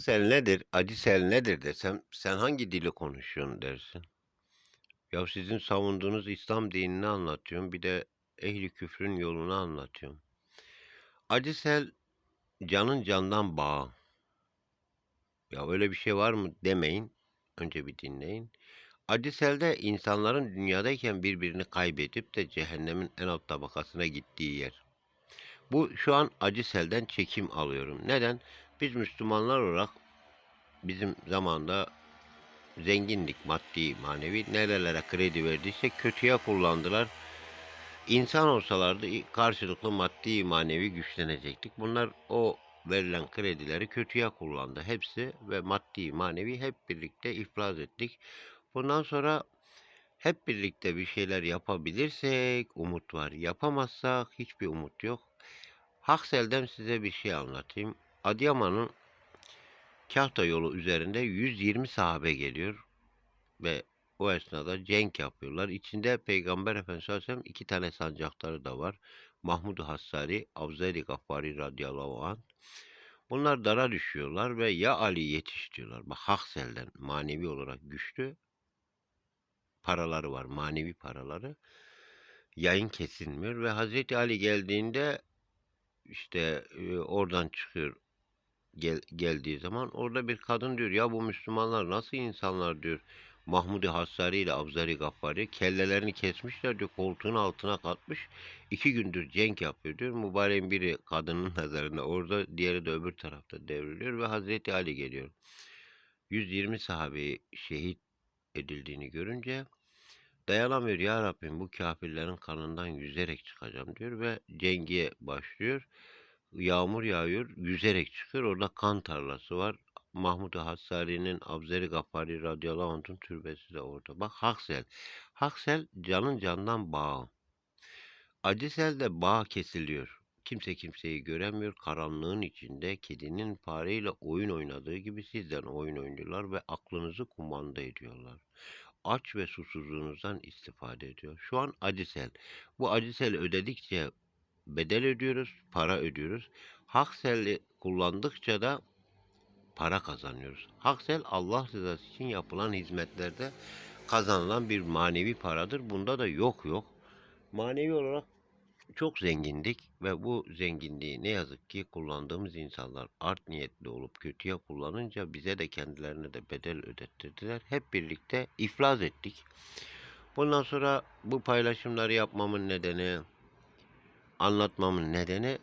Haksel nedir, acısel nedir desem sen hangi dili konuşuyorsun dersin. Ya sizin savunduğunuz İslam dinini anlatıyorum bir de ehli küfrün yolunu anlatıyorum. Acısel canın candan bağı. Ya öyle bir şey var mı demeyin. Önce bir dinleyin. Acıselde insanların dünyadayken birbirini kaybedip de cehennemin en alt tabakasına gittiği yer. Bu şu an Acısel'den çekim alıyorum. Neden? Biz Müslümanlar olarak bizim zamanda zenginlik maddi manevi nerelere kredi verdiyse kötüye kullandılar. İnsan olsalardı karşılıklı maddi manevi güçlenecektik. Bunlar o verilen kredileri kötüye kullandı. Hepsi ve maddi manevi hep birlikte iflas ettik. Bundan sonra hep birlikte bir şeyler yapabilirsek umut var. Yapamazsak hiçbir umut yok. Haksel'den size bir şey anlatayım. Adıyaman'ın Kahta yolu üzerinde 120 sahabe geliyor ve o esnada cenk yapıyorlar. İçinde Peygamber Efendimiz sallallahu aleyhi ve sellem iki tane sancakları da var. Mahmud Hassari, Avzeli Gaffari radıyallahu anh. Bunlar dara düşüyorlar ve ya Ali yetiş diyorlar. Bak Haksel'den manevi olarak güçlü paraları var, manevi paraları. Yayın kesilmiyor ve Hazreti Ali geldiğinde işte e, oradan çıkıyor gel, geldiği zaman orada bir kadın diyor ya bu Müslümanlar nasıl insanlar diyor. Mahmudi Hassari ile Abzari Gaffari kellelerini kesmişler diyor koltuğun altına katmış. iki gündür cenk yapıyor diyor. Mübareğin biri kadının nazarında orada diğeri de öbür tarafta devriliyor ve Hazreti Ali geliyor. 120 sahabeyi şehit edildiğini görünce dayanamıyor ya Rabbim bu kafirlerin kanından yüzerek çıkacağım diyor ve cengiye başlıyor. Yağmur yağıyor, yüzerek çıkıyor. Orada kan tarlası var. Mahmud Hassari'nin Abzeri Gaffari radıyallahu türbesi de orada. Bak Haksel. Haksel canın candan bağı. Acısel'de bağ kesiliyor. Kimse kimseyi göremiyor. Karanlığın içinde kedinin fareyle oyun oynadığı gibi sizden oyun oynuyorlar ve aklınızı kumanda ediyorlar. Aç ve susuzluğunuzdan istifade ediyor. Şu an acısel. Bu acısel ödedikçe bedel ödüyoruz, para ödüyoruz. Haksel'i kullandıkça da para kazanıyoruz. Haksel Allah rızası için yapılan hizmetlerde kazanılan bir manevi paradır. Bunda da yok yok. Manevi olarak çok zengindik ve bu zenginliği ne yazık ki kullandığımız insanlar art niyetli olup kötüye kullanınca bize de kendilerine de bedel ödettirdiler. Hep birlikte iflas ettik. Bundan sonra bu paylaşımları yapmamın nedeni, anlatmamın nedeni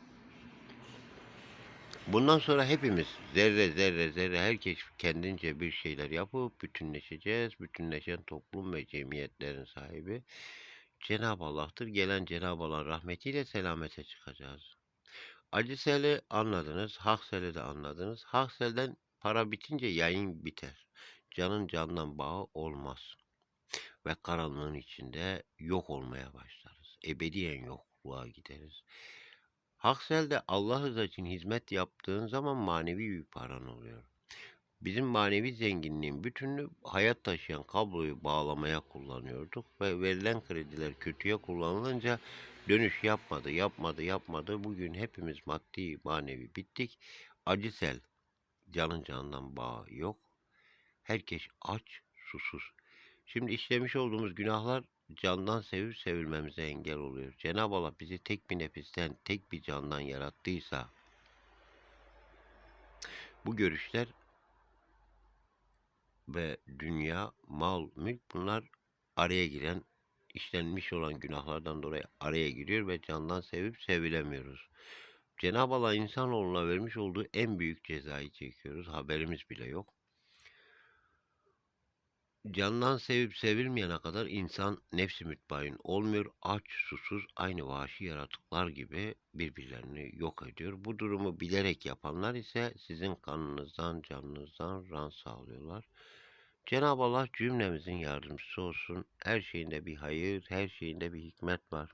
bundan sonra hepimiz zerre zerre zerre herkes kendince bir şeyler yapıp bütünleşeceğiz. Bütünleşen toplum ve cemiyetlerin sahibi Cenab-ı Allah'tır. Gelen Cenab-ı Allah'ın rahmetiyle selamete çıkacağız. Acısel'i anladınız, Haksel'i de anladınız. Haksel'den para bitince yayın biter. Canın candan bağı olmaz. Ve karanlığın içinde yok olmaya başlarız. Ebediyen yokluğa gideriz. Haksel'de Allah rızası için hizmet yaptığın zaman manevi bir paran oluyor. Bizim manevi zenginliğin bütününü hayat taşıyan kabloyu bağlamaya kullanıyorduk ve verilen krediler kötüye kullanılınca dönüş yapmadı, yapmadı, yapmadı. Bugün hepimiz maddi, manevi bittik. Acısel, canın canından bağı yok. Herkes aç, susuz. Şimdi işlemiş olduğumuz günahlar candan sevip sevilmemize engel oluyor. Cenab-ı Allah bizi tek bir nefisten, tek bir candan yarattıysa bu görüşler ve dünya, mal, mülk bunlar araya giren, işlenmiş olan günahlardan dolayı araya giriyor ve candan sevip sevilemiyoruz. Cenab-ı Allah insanoğluna vermiş olduğu en büyük cezayı çekiyoruz. Haberimiz bile yok. Candan sevip sevilmeyene kadar insan nefsi mütbain olmuyor. Aç, susuz, aynı vahşi yaratıklar gibi birbirlerini yok ediyor. Bu durumu bilerek yapanlar ise sizin kanınızdan, canınızdan ran sağlıyorlar. Cenab-ı Allah cümlemizin yardımcısı olsun. Her şeyinde bir hayır, her şeyinde bir hikmet var.